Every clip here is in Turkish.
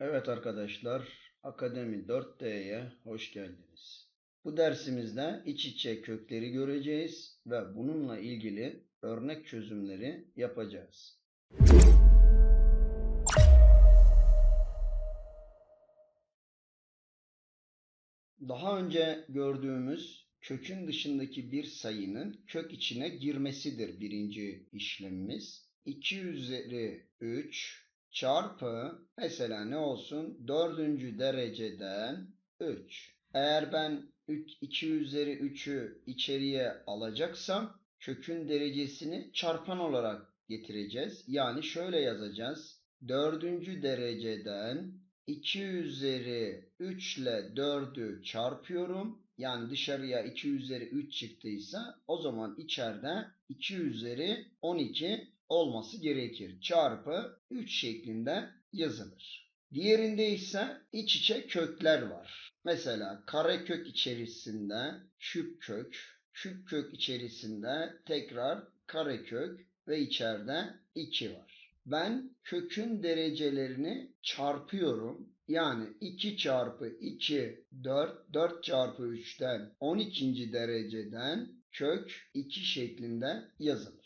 Evet arkadaşlar, Akademi 4D'ye hoş geldiniz. Bu dersimizde iç içe kökleri göreceğiz ve bununla ilgili örnek çözümleri yapacağız. Daha önce gördüğümüz kökün dışındaki bir sayının kök içine girmesidir birinci işlemimiz. 2 üzeri 3 çarpı mesela ne olsun? Dördüncü dereceden 3. Eğer ben 2 üzeri 3'ü içeriye alacaksam kökün derecesini çarpan olarak getireceğiz. Yani şöyle yazacağız. Dördüncü dereceden 2 üzeri 3 ile 4'ü çarpıyorum. Yani dışarıya 2 üzeri 3 çıktıysa o zaman içeride 2 üzeri 12 olması gerekir. Çarpı 3 şeklinde yazılır. Diğerinde ise iç içe kökler var. Mesela karekök içerisinde küp kök, küp kök içerisinde tekrar karekök ve içeride 2 var. Ben kökün derecelerini çarpıyorum. Yani 2 çarpı 2 4, 4 çarpı 3'ten 12. dereceden kök 2 şeklinde yazılır.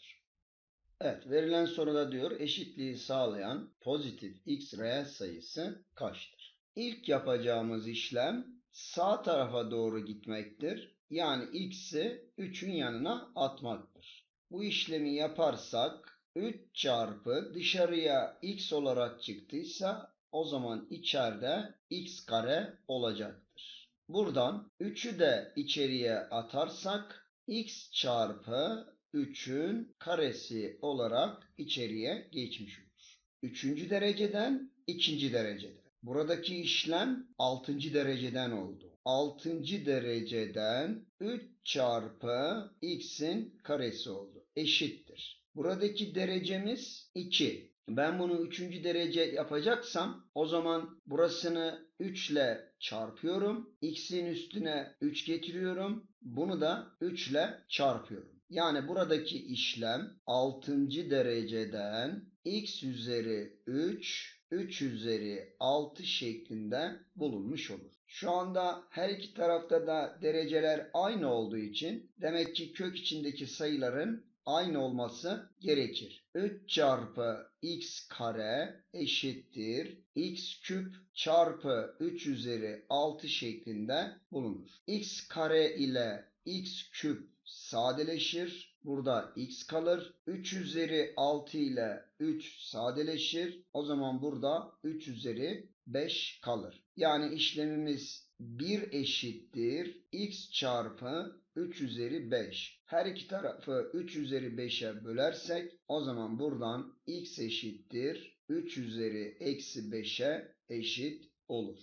Evet verilen soruda diyor eşitliği sağlayan pozitif x reel sayısı kaçtır? İlk yapacağımız işlem sağ tarafa doğru gitmektir. Yani x'i 3'ün yanına atmaktır. Bu işlemi yaparsak 3 çarpı dışarıya x olarak çıktıysa o zaman içeride x kare olacaktır. Buradan 3'ü de içeriye atarsak x çarpı 3'ün karesi olarak içeriye geçmiş olur. 3. dereceden 2. derecede. Buradaki işlem 6. dereceden oldu. 6. dereceden 3 çarpı x'in karesi oldu. Eşittir. Buradaki derecemiz 2. Ben bunu 3. derece yapacaksam o zaman burasını 3 ile çarpıyorum. X'in üstüne 3 getiriyorum. Bunu da 3 ile çarpıyorum. Yani buradaki işlem 6. dereceden x üzeri 3, 3 üzeri 6 şeklinde bulunmuş olur. Şu anda her iki tarafta da dereceler aynı olduğu için demek ki kök içindeki sayıların aynı olması gerekir. 3 çarpı x kare eşittir x küp çarpı 3 üzeri 6 şeklinde bulunur. x kare ile x küp sadeleşir. Burada x kalır. 3 üzeri 6 ile 3 sadeleşir. O zaman burada 3 üzeri 5 kalır. Yani işlemimiz 1 eşittir x çarpı 3 üzeri 5. Her iki tarafı 3 üzeri 5'e bölersek o zaman buradan x eşittir 3 üzeri eksi 5'e eşit olur.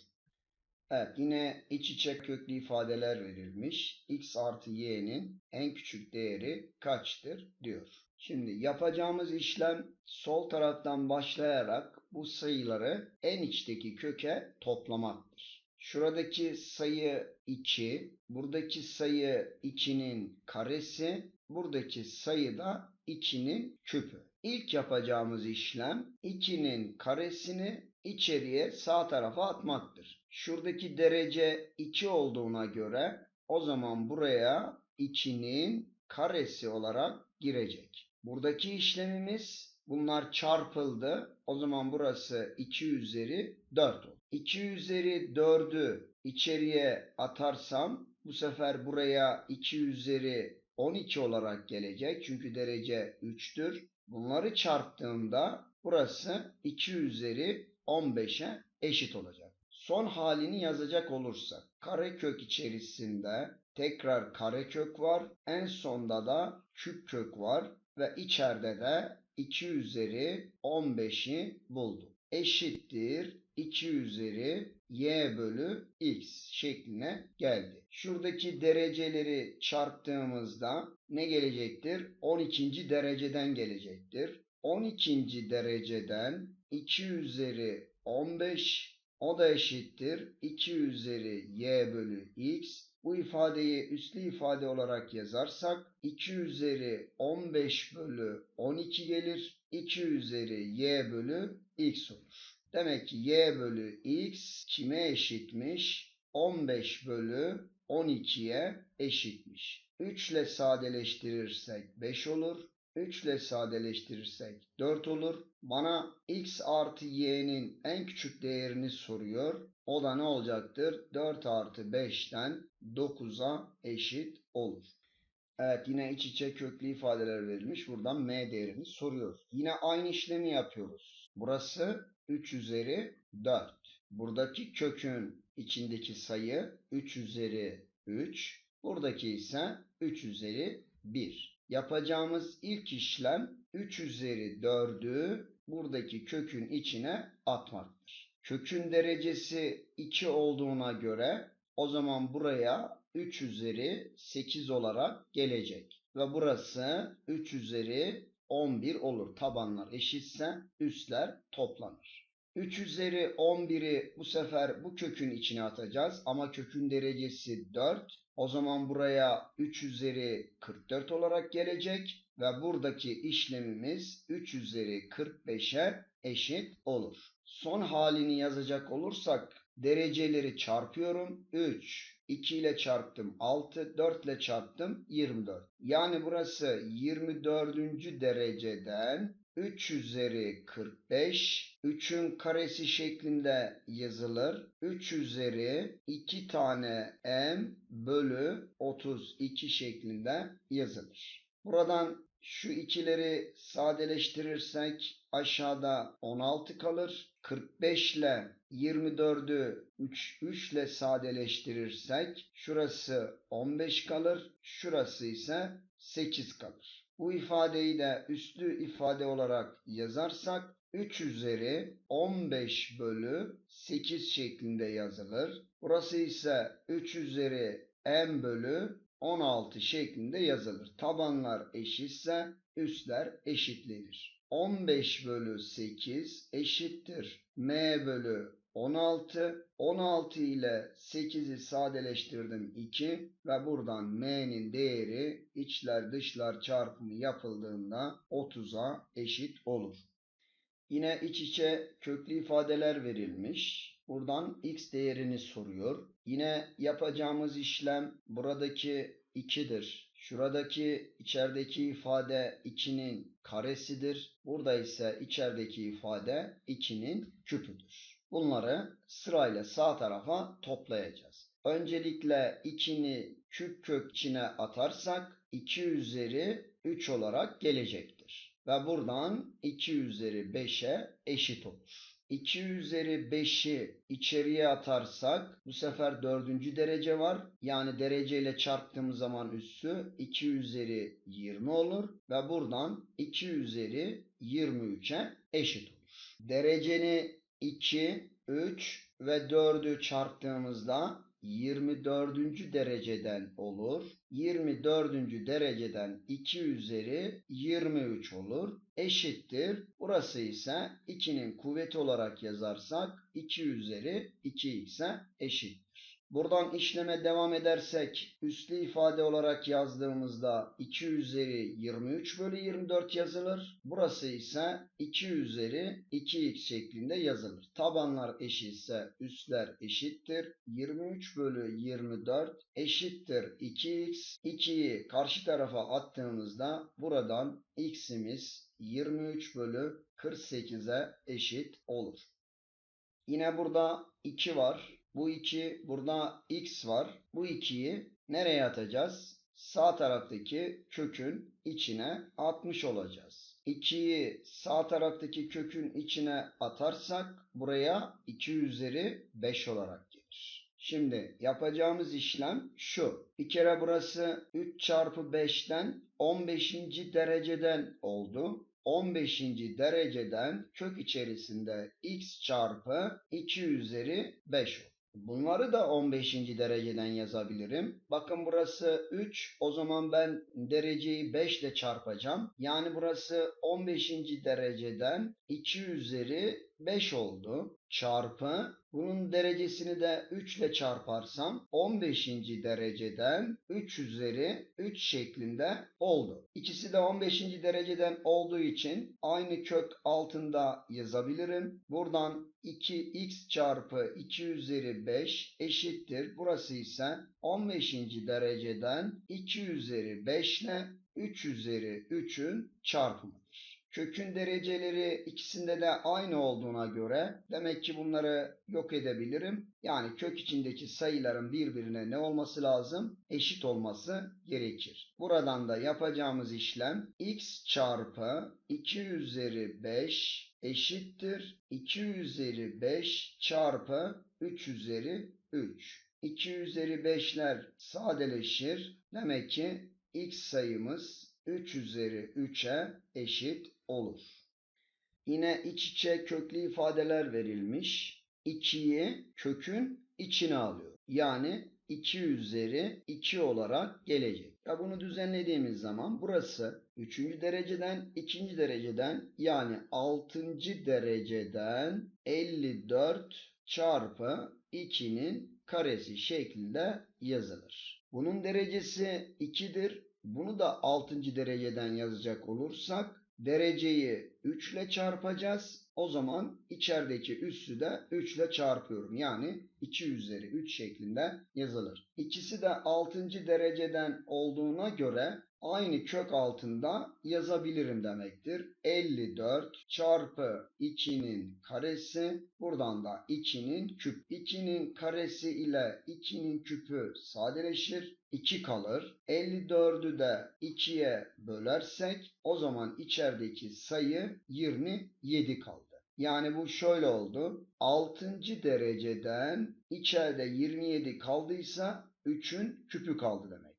Evet yine iç içe köklü ifadeler verilmiş. x artı y'nin en küçük değeri kaçtır diyor. Şimdi yapacağımız işlem sol taraftan başlayarak bu sayıları en içteki köke toplamaktır. Şuradaki sayı 2, buradaki sayı 2'nin karesi, buradaki sayı da 2'nin küpü. İlk yapacağımız işlem 2'nin karesini içeriye sağ tarafa atmaktır. Şuradaki derece 2 olduğuna göre o zaman buraya 2'nin karesi olarak girecek. Buradaki işlemimiz bunlar çarpıldı. O zaman burası 2 üzeri 4 oldu. 2 üzeri 4'ü içeriye atarsam bu sefer buraya 2 üzeri 12 olarak gelecek. Çünkü derece 3'tür. Bunları çarptığımda burası 2 üzeri 15'e eşit olacak. Son halini yazacak olursak karekök içerisinde tekrar karekök var. En sonda da küp kök var ve içeride de 2 üzeri 15'i bulduk. Eşittir 2 üzeri y bölü x şekline geldi. Şuradaki dereceleri çarptığımızda ne gelecektir? 12. dereceden gelecektir. 12. dereceden 2 üzeri 15 o da eşittir 2 üzeri y bölü x. Bu ifadeyi üslü ifade olarak yazarsak 2 üzeri 15 bölü 12 gelir. 2 üzeri y bölü x olur. Demek ki y bölü x kime eşitmiş? 15 bölü 12'ye eşitmiş. 3 ile sadeleştirirsek 5 olur. 3 ile sadeleştirirsek 4 olur. Bana x artı y'nin en küçük değerini soruyor. O da ne olacaktır? 4 artı 5'ten 9'a eşit olur. Evet yine iç içe köklü ifadeler verilmiş. Buradan m değerini soruyoruz. Yine aynı işlemi yapıyoruz. Burası 3 üzeri 4. Buradaki kökün içindeki sayı 3 üzeri 3. Buradaki ise 3 üzeri 1. Yapacağımız ilk işlem 3 üzeri 4'ü buradaki kökün içine atmaktır. Kökün derecesi 2 olduğuna göre o zaman buraya 3 üzeri 8 olarak gelecek. Ve burası 3 üzeri 11 olur. Tabanlar eşitse üstler toplanır. 3 üzeri 11'i bu sefer bu kökün içine atacağız. Ama kökün derecesi 4. O zaman buraya 3 üzeri 44 olarak gelecek. Ve buradaki işlemimiz 3 üzeri 45'e eşit olur. Son halini yazacak olursak dereceleri çarpıyorum. 3, 2 ile çarptım 6, 4 ile çarptım 24. Yani burası 24. dereceden 3 üzeri 45, 3'ün karesi şeklinde yazılır. 3 üzeri 2 tane m bölü 32 şeklinde yazılır. Buradan şu ikileri sadeleştirirsek aşağıda 16 kalır. 45 ile 24'ü 3, 3 ile sadeleştirirsek şurası 15 kalır. Şurası ise 8 kalır. Bu ifadeyi de üslü ifade olarak yazarsak 3 üzeri 15 bölü 8 şeklinde yazılır. Burası ise 3 üzeri m bölü 16 şeklinde yazılır. Tabanlar eşitse üstler eşitlenir. 15 bölü 8 eşittir. m bölü 16. 16 ile 8'i sadeleştirdim 2 ve buradan m'nin değeri içler dışlar çarpımı yapıldığında 30'a eşit olur. Yine iç içe köklü ifadeler verilmiş. Buradan x değerini soruyor. Yine yapacağımız işlem buradaki 2'dir. Şuradaki içerideki ifade 2'nin karesidir. Burada ise içerideki ifade 2'nin küpüdür. Bunları sırayla sağ tarafa toplayacağız. Öncelikle 2'ni küp kök içine atarsak 2 üzeri 3 olarak gelecektir. Ve buradan 2 üzeri 5'e eşit olur. 2 üzeri 5'i içeriye atarsak bu sefer dördüncü derece var. Yani dereceyle çarptığımız zaman üssü 2 üzeri 20 olur. Ve buradan 2 üzeri 23'e eşit olur. Dereceni 2, 3 ve 4'ü çarptığımızda 24. dereceden olur. 24. dereceden 2 üzeri 23 olur. Eşittir. Burası ise 2'nin kuvveti olarak yazarsak 2 üzeri 2x'e eşittir. Buradan işleme devam edersek üslü ifade olarak yazdığımızda 2 üzeri 23 bölü 24 yazılır. Burası ise 2 üzeri 2x şeklinde yazılır. Tabanlar eşitse üstler eşittir. 23 bölü 24 eşittir 2x. 2'yi karşı tarafa attığımızda buradan x'imiz 23 bölü 48'e eşit olur. Yine burada 2 var. Bu 2 burada x var. Bu 2'yi nereye atacağız? Sağ taraftaki kökün içine atmış olacağız. 2'yi sağ taraftaki kökün içine atarsak buraya 2 üzeri 5 olarak gelir. Şimdi yapacağımız işlem şu. Bir kere burası 3 çarpı 5'ten 15. dereceden oldu. 15. dereceden kök içerisinde x çarpı 2 üzeri 5 olur. Bunları da 15. dereceden yazabilirim. Bakın burası 3. O zaman ben dereceyi 5 ile çarpacağım. Yani burası 15. dereceden 2 üzeri 5 oldu. Çarpı bunun derecesini de 3 ile çarparsam 15. dereceden 3 üzeri 3 şeklinde oldu. İkisi de 15. dereceden olduğu için aynı kök altında yazabilirim. Buradan 2x çarpı 2 üzeri 5 eşittir. Burası ise 15. dereceden 2 üzeri 5 ile 3 üzeri 3'ün çarpımıdır. Kökün dereceleri ikisinde de aynı olduğuna göre demek ki bunları yok edebilirim. Yani kök içindeki sayıların birbirine ne olması lazım? Eşit olması gerekir. Buradan da yapacağımız işlem x çarpı 2 üzeri 5 eşittir. 2 üzeri 5 çarpı 3 üzeri 3. 2 üzeri 5'ler sadeleşir. Demek ki x sayımız 3 üzeri 3'e eşit olur. Yine iç içe köklü ifadeler verilmiş. 2'yi kökün içine alıyor. Yani 2 üzeri 2 olarak gelecek. Ya bunu düzenlediğimiz zaman burası 3. dereceden 2. dereceden yani 6. dereceden 54 çarpı 2'nin karesi şeklinde yazılır. Bunun derecesi 2'dir. Bunu da 6. dereceden yazacak olursak dereceyi 3 ile çarpacağız. O zaman içerideki üssü de 3 ile çarpıyorum. Yani 2 üzeri 3 şeklinde yazılır. İkisi de 6. dereceden olduğuna göre aynı kök altında yazabilirim demektir. 54 çarpı 2'nin karesi buradan da 2'nin küp. 2'nin karesi ile 2'nin küpü sadeleşir. 2 kalır. 54'ü de 2'ye bölersek o zaman içerideki sayı 27 kaldı. Yani bu şöyle oldu. 6. dereceden içeride 27 kaldıysa 3'ün küpü kaldı demektir.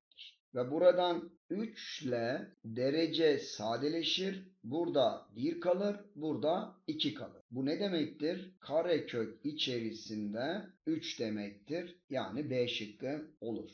Ve buradan 3 ile derece sadeleşir. Burada 1 kalır, burada 2 kalır. Bu ne demektir? Karekök içerisinde 3 demektir. Yani B şıkkı olur.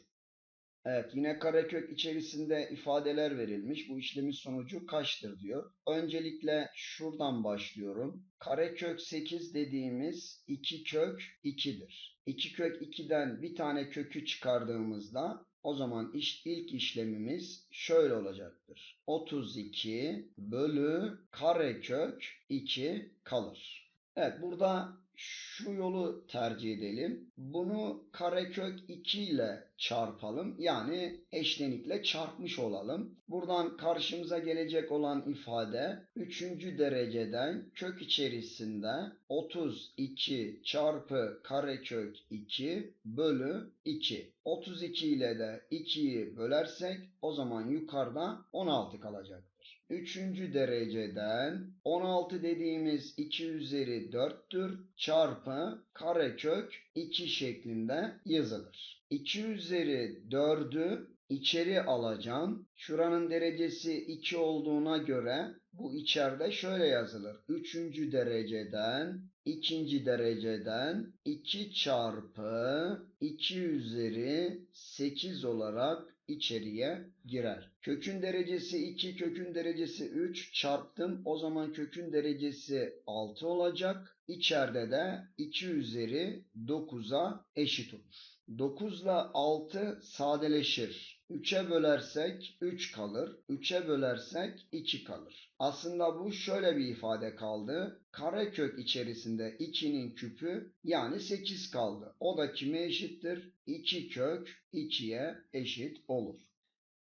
Evet yine karekök içerisinde ifadeler verilmiş. Bu işlemin sonucu kaçtır diyor. Öncelikle şuradan başlıyorum. Karekök 8 dediğimiz 2 kök 2'dir. 2 kök 2'den bir tane kökü çıkardığımızda o zaman iş, ilk işlemimiz şöyle olacaktır. 32 bölü karekök 2 kalır. Evet burada şu yolu tercih edelim. Bunu karekök 2 ile çarpalım. Yani eşlenikle çarpmış olalım. Buradan karşımıza gelecek olan ifade 3. dereceden kök içerisinde 32 çarpı karekök 2 bölü 2. 32 ile de 2'yi bölersek o zaman yukarıda 16 kalacak. Üçüncü dereceden 16 dediğimiz 2 üzeri 4'tür çarpı karekök 2 şeklinde yazılır. 2 üzeri 4'ü içeri alacağım. Şuranın derecesi 2 olduğuna göre bu içeride şöyle yazılır. Üçüncü dereceden, ikinci dereceden 2 çarpı 2 üzeri 8 olarak içeriye girer. Kökün derecesi 2, kökün derecesi 3 çarptım. O zaman kökün derecesi 6 olacak. İçeride de 2 üzeri 9'a eşit olur. 9 ile 6 sadeleşir. 3'e bölersek 3 kalır. 3'e bölersek 2 kalır. Aslında bu şöyle bir ifade kaldı. Karekök içerisinde 2'nin küpü yani 8 kaldı. O da kime eşittir? 2 kök 2'ye eşit olur.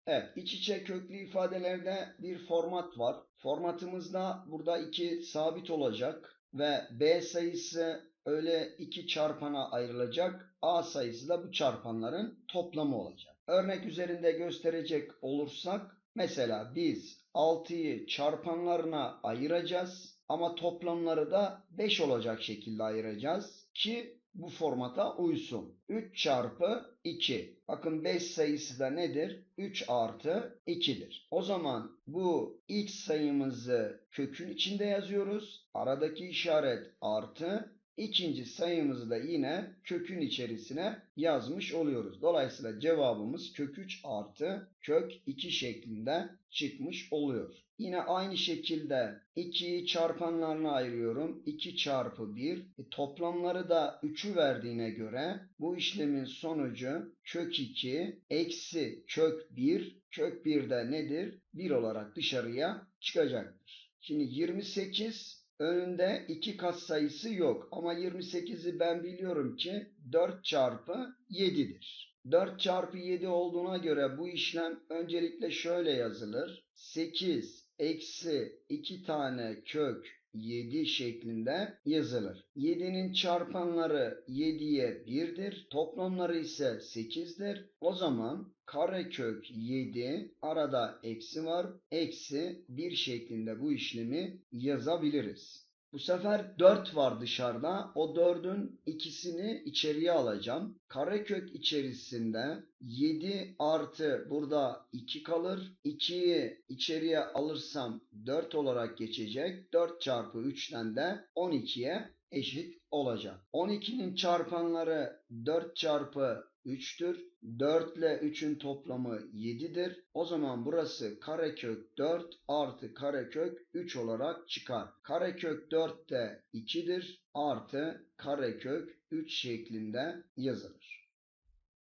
Evet, iç içe köklü ifadelerde bir format var. Formatımızda burada 2 sabit olacak ve B sayısı öyle iki çarpana ayrılacak. A sayısı da bu çarpanların toplamı olacak. Örnek üzerinde gösterecek olursak mesela biz 6'yı çarpanlarına ayıracağız ama toplamları da 5 olacak şekilde ayıracağız ki bu formata uysun. 3 çarpı 2. Bakın 5 sayısı da nedir? 3 artı 2'dir. O zaman bu x sayımızı kökün içinde yazıyoruz. Aradaki işaret artı İkinci sayımızı da yine kökün içerisine yazmış oluyoruz. Dolayısıyla cevabımız kök 3 artı kök 2 şeklinde çıkmış oluyor. Yine aynı şekilde 2'yi çarpanlarına ayırıyorum. 2 çarpı 1. E, toplamları da 3'ü verdiğine göre bu işlemin sonucu kök 2 eksi kök 1. Kök 1 de nedir? 1 olarak dışarıya çıkacaktır. Şimdi 28 önünde 2 kat sayısı yok. Ama 28'i ben biliyorum ki 4 çarpı 7'dir. 4 çarpı 7 olduğuna göre bu işlem öncelikle şöyle yazılır. 8 eksi 2 tane kök 7 şeklinde yazılır. 7'nin çarpanları 7'ye 1'dir. Toplamları ise 8'dir. O zaman karekök 7 arada eksi var. Eksi 1 şeklinde bu işlemi yazabiliriz. Bu sefer 4 var dışarıda. O 4'ün ikisini içeriye alacağım. Karekök içerisinde 7 artı burada 2 kalır. 2'yi içeriye alırsam 4 olarak geçecek. 4 çarpı 3'ten de 12'ye eşit olacak. 12'nin çarpanları 4 çarpı 3'tür. 4 ile 3'ün toplamı 7'dir. O zaman burası karekök 4 artı karekök 3 olarak çıkar. Karekök 4 de 2'dir artı karekök 3 şeklinde yazılır.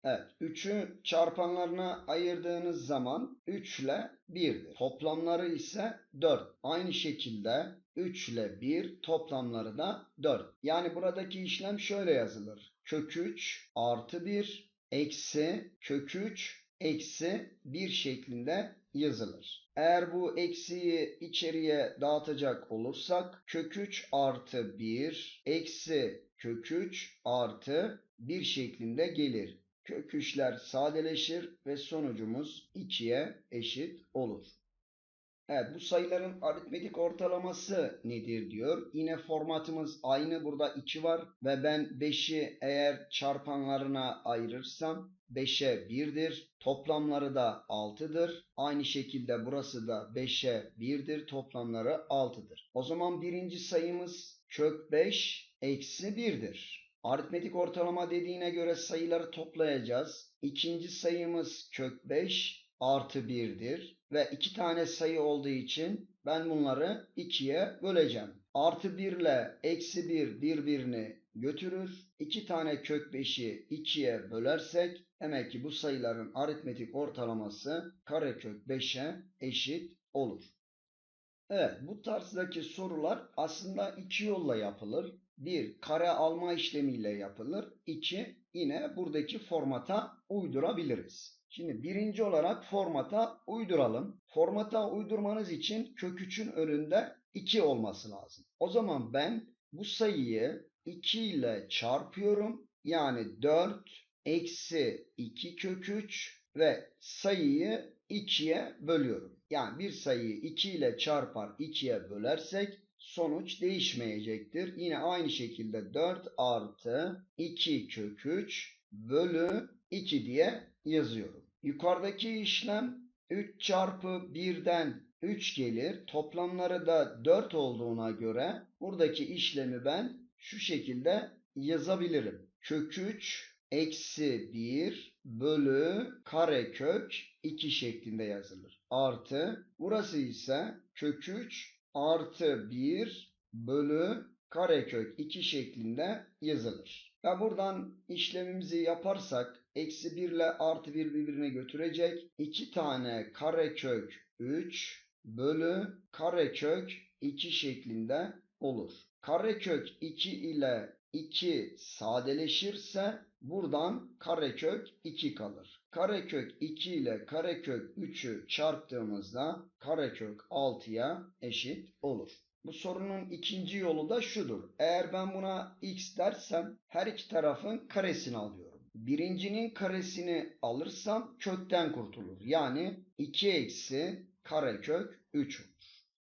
Evet 3'ü çarpanlarına ayırdığınız zaman 3 ile 1'dir. Toplamları ise 4. Aynı şekilde 3 ile 1 toplamları da 4. Yani buradaki işlem şöyle yazılır. Kök 3 artı 1 eksi kök 3 eksi 1 şeklinde yazılır. Eğer bu eksiyi içeriye dağıtacak olursak kök 3 artı 1 eksi kök 3 artı 1 şeklinde gelir. Kök 3'ler sadeleşir ve sonucumuz 2'ye eşit olur. Evet bu sayıların aritmetik ortalaması nedir diyor. Yine formatımız aynı. Burada 2 var ve ben 5'i eğer çarpanlarına ayırırsam 5'e 1'dir. Toplamları da 6'dır. Aynı şekilde burası da 5'e 1'dir. Toplamları 6'dır. O zaman birinci sayımız kök 5 eksi 1'dir. Aritmetik ortalama dediğine göre sayıları toplayacağız. İkinci sayımız kök 5 artı 1'dir. Ve iki tane sayı olduğu için ben bunları ikiye böleceğim. Artı 1 ile eksi 1 birbirini götürür. İki tane kök 5'i ikiye bölersek demek ki bu sayıların aritmetik ortalaması karekök 5'e eşit olur. Evet bu tarzdaki sorular aslında iki yolla yapılır. Bir kare alma işlemiyle yapılır. İki yine buradaki formata uydurabiliriz. Şimdi birinci olarak formata uyduralım. Formata uydurmanız için kök 3'ün önünde 2 olması lazım. O zaman ben bu sayıyı 2 ile çarpıyorum. Yani 4 eksi 2 kök 3 ve sayıyı 2'ye bölüyorum. Yani bir sayıyı 2 ile çarpar 2'ye bölersek sonuç değişmeyecektir. Yine aynı şekilde 4 artı 2 kök 3 bölü 2 diye yazıyorum. Yukarıdaki işlem 3 çarpı 1'den 3 gelir. Toplamları da 4 olduğuna göre buradaki işlemi ben şu şekilde yazabilirim. Kök 3 eksi 1 bölü karekök 2 şeklinde yazılır. Artı burası ise kök 3 artı 1 bölü karekök 2 şeklinde yazılır. Ve buradan işlemimizi yaparsak eksi 1 ile artı 1 birbirine götürecek. 2 tane karekök 3 bölü karekök 2 şeklinde olur. Karekök 2 ile 2 sadeleşirse buradan karekök 2 kalır. Karekök 2 ile karekök 3'ü çarptığımızda karekök 6'ya eşit olur. Bu sorunun ikinci yolu da şudur. Eğer ben buna x dersem her iki tarafın karesini alıyorum. Birincinin karesini alırsam kökten kurtulur. Yani 2 eksi karekök 3 olur.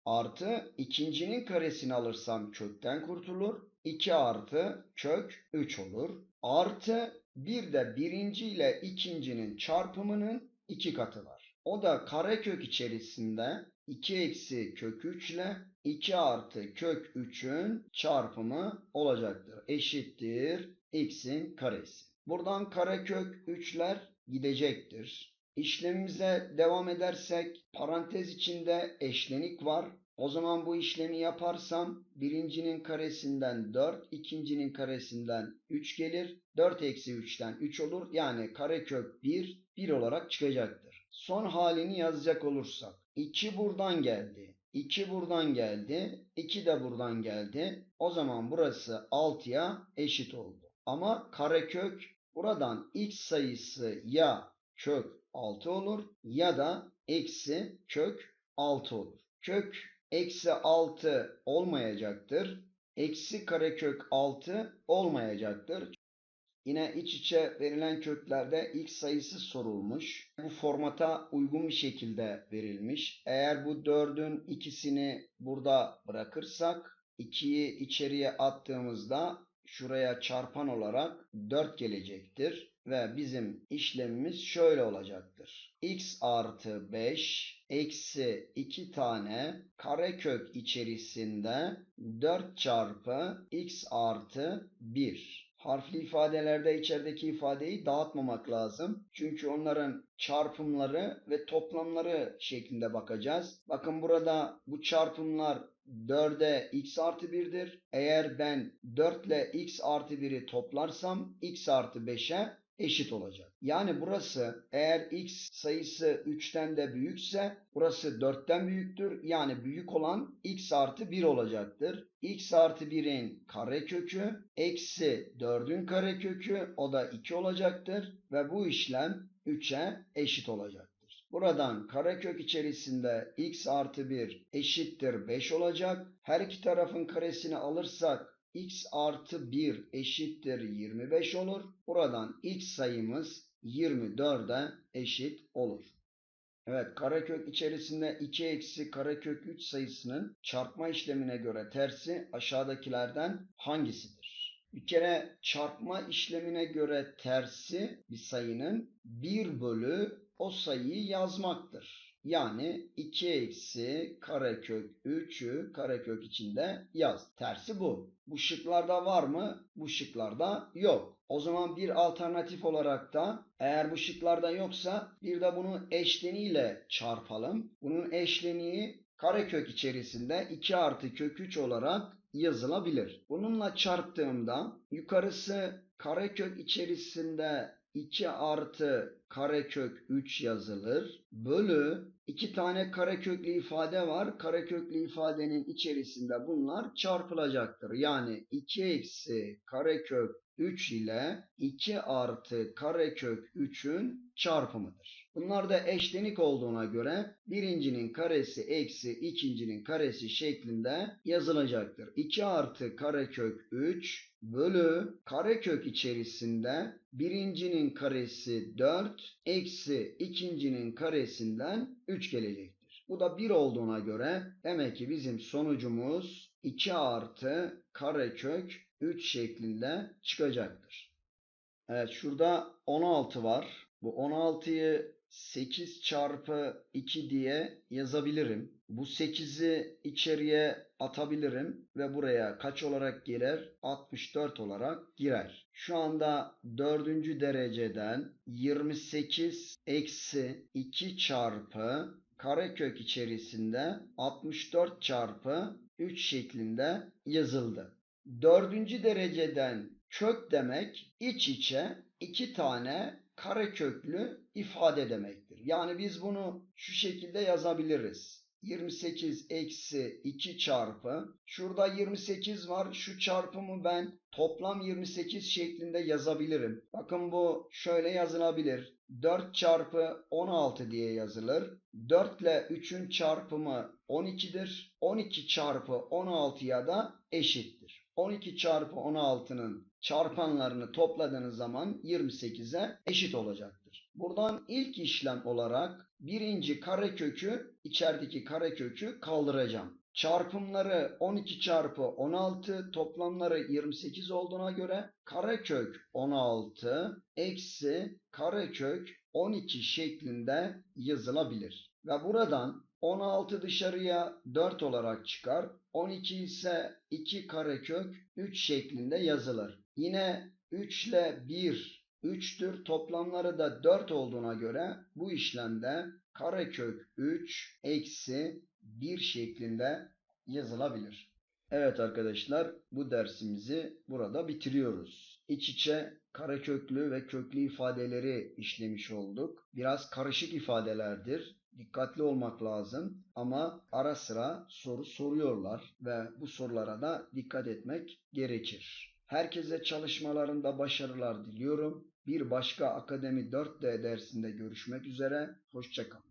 Artı ikincinin karesini alırsam kökten kurtulur. 2 artı kök 3 olur. Artı bir de birinci ile ikincinin çarpımının iki katı var. O da karekök içerisinde 2 eksi kök 3 ile 2 artı kök 3'ün çarpımı olacaktır. Eşittir x'in karesi. Buradan karekök 3'ler gidecektir. İşlemimize devam edersek parantez içinde eşlenik var. O zaman bu işlemi yaparsam birincinin karesinden 4, ikincinin karesinden 3 gelir. 4 eksi 3'ten 3 olur. Yani karekök 1, 1 olarak çıkacaktır. Son halini yazacak olursak 2 buradan geldi. 2 buradan geldi. 2 de buradan geldi. O zaman burası 6'ya eşit oldu. Ama karekök buradan x sayısı ya kök 6 olur ya da eksi kök 6 olur. Kök eksi 6 olmayacaktır. Eksi karekök 6 olmayacaktır. Yine iç içe verilen köklerde x sayısı sorulmuş. Bu formata uygun bir şekilde verilmiş. Eğer bu 4'ün ikisini burada bırakırsak 2'yi içeriye attığımızda şuraya çarpan olarak 4 gelecektir. Ve bizim işlemimiz şöyle olacaktır. x artı 5 eksi 2 tane karekök içerisinde 4 çarpı x artı 1. Harfli ifadelerde içerideki ifadeyi dağıtmamak lazım. Çünkü onların çarpımları ve toplamları şeklinde bakacağız. Bakın burada bu çarpımlar 4'e x artı 1'dir. Eğer ben 4 ile x artı 1'i toplarsam x artı 5'e eşit olacak. Yani burası eğer x sayısı 3'ten de büyükse burası 4'ten büyüktür. Yani büyük olan x artı 1 olacaktır. x artı 1'in karekökü eksi 4'ün karekökü o da 2 olacaktır. Ve bu işlem 3'e eşit olacaktır. Buradan karekök içerisinde x artı 1 eşittir 5 olacak. Her iki tarafın karesini alırsak x artı 1 eşittir 25 olur. Buradan x sayımız 24'e eşit olur. Evet karekök içerisinde 2 eksi karekök 3 sayısının çarpma işlemine göre tersi aşağıdakilerden hangisidir? Bir kere çarpma işlemine göre tersi bir sayının 1 bölü o sayıyı yazmaktır. Yani 2 eksi karekök 3'ü karekök içinde yaz. Tersi bu. Bu şıklarda var mı? Bu şıklarda yok. O zaman bir alternatif olarak da eğer bu şıklarda yoksa bir de bunu eşleniyle çarpalım. Bunun eşleniği karekök içerisinde 2 artı kök 3 olarak yazılabilir. Bununla çarptığımda yukarısı karekök içerisinde 2 artı karekök 3 yazılır. Bölü 2 tane kareköklü ifade var. Kareköklü ifadenin içerisinde bunlar çarpılacaktır. Yani 2 eksi karekök 3 ile 2 artı karekök 3'ün çarpımıdır. Bunlar da eşlenik olduğuna göre birincinin karesi eksi ikincinin karesi şeklinde yazılacaktır. 2 artı karekök 3 bölü karekök içerisinde birincinin karesi 4 eksi ikincinin karesinden 3 gelecektir. Bu da 1 olduğuna göre demek ki bizim sonucumuz 2 artı karekök 3 şeklinde çıkacaktır. Evet şurada 16 var. Bu 16'yı 8 çarpı 2 diye yazabilirim. Bu 8'i içeriye atabilirim ve buraya kaç olarak girer? 64 olarak girer. Şu anda 4. dereceden 28 eksi 2 çarpı karekök içerisinde 64 çarpı 3 şeklinde yazıldı. 4. dereceden kök demek iç içe iki tane kareköklü ifade demektir. Yani biz bunu şu şekilde yazabiliriz. 28 eksi 2 çarpı şurada 28 var şu çarpımı ben toplam 28 şeklinde yazabilirim. Bakın bu şöyle yazılabilir. 4 çarpı 16 diye yazılır. 4 ile 3'ün çarpımı 12'dir. 12 çarpı 16'ya da eşittir. 12 çarpı 16'nın çarpanlarını topladığınız zaman 28'e eşit olacaktır. Buradan ilk işlem olarak birinci karekökü içerideki karekökü kaldıracağım. Çarpımları 12 çarpı 16 toplamları 28 olduğuna göre karekök 16 eksi karekök 12 şeklinde yazılabilir. Ve buradan 16 dışarıya 4 olarak çıkar. 12 ise 2 karekök 3 şeklinde yazılır. Yine 3 ile 1 3'tür. Toplamları da 4 olduğuna göre bu işlemde karekök 3 eksi 1 şeklinde yazılabilir. Evet arkadaşlar bu dersimizi burada bitiriyoruz. İç içe kareköklü ve köklü ifadeleri işlemiş olduk. Biraz karışık ifadelerdir. Dikkatli olmak lazım ama ara sıra soru soruyorlar ve bu sorulara da dikkat etmek gerekir. Herkese çalışmalarında başarılar diliyorum. Bir başka Akademi 4D dersinde görüşmek üzere. Hoşçakalın.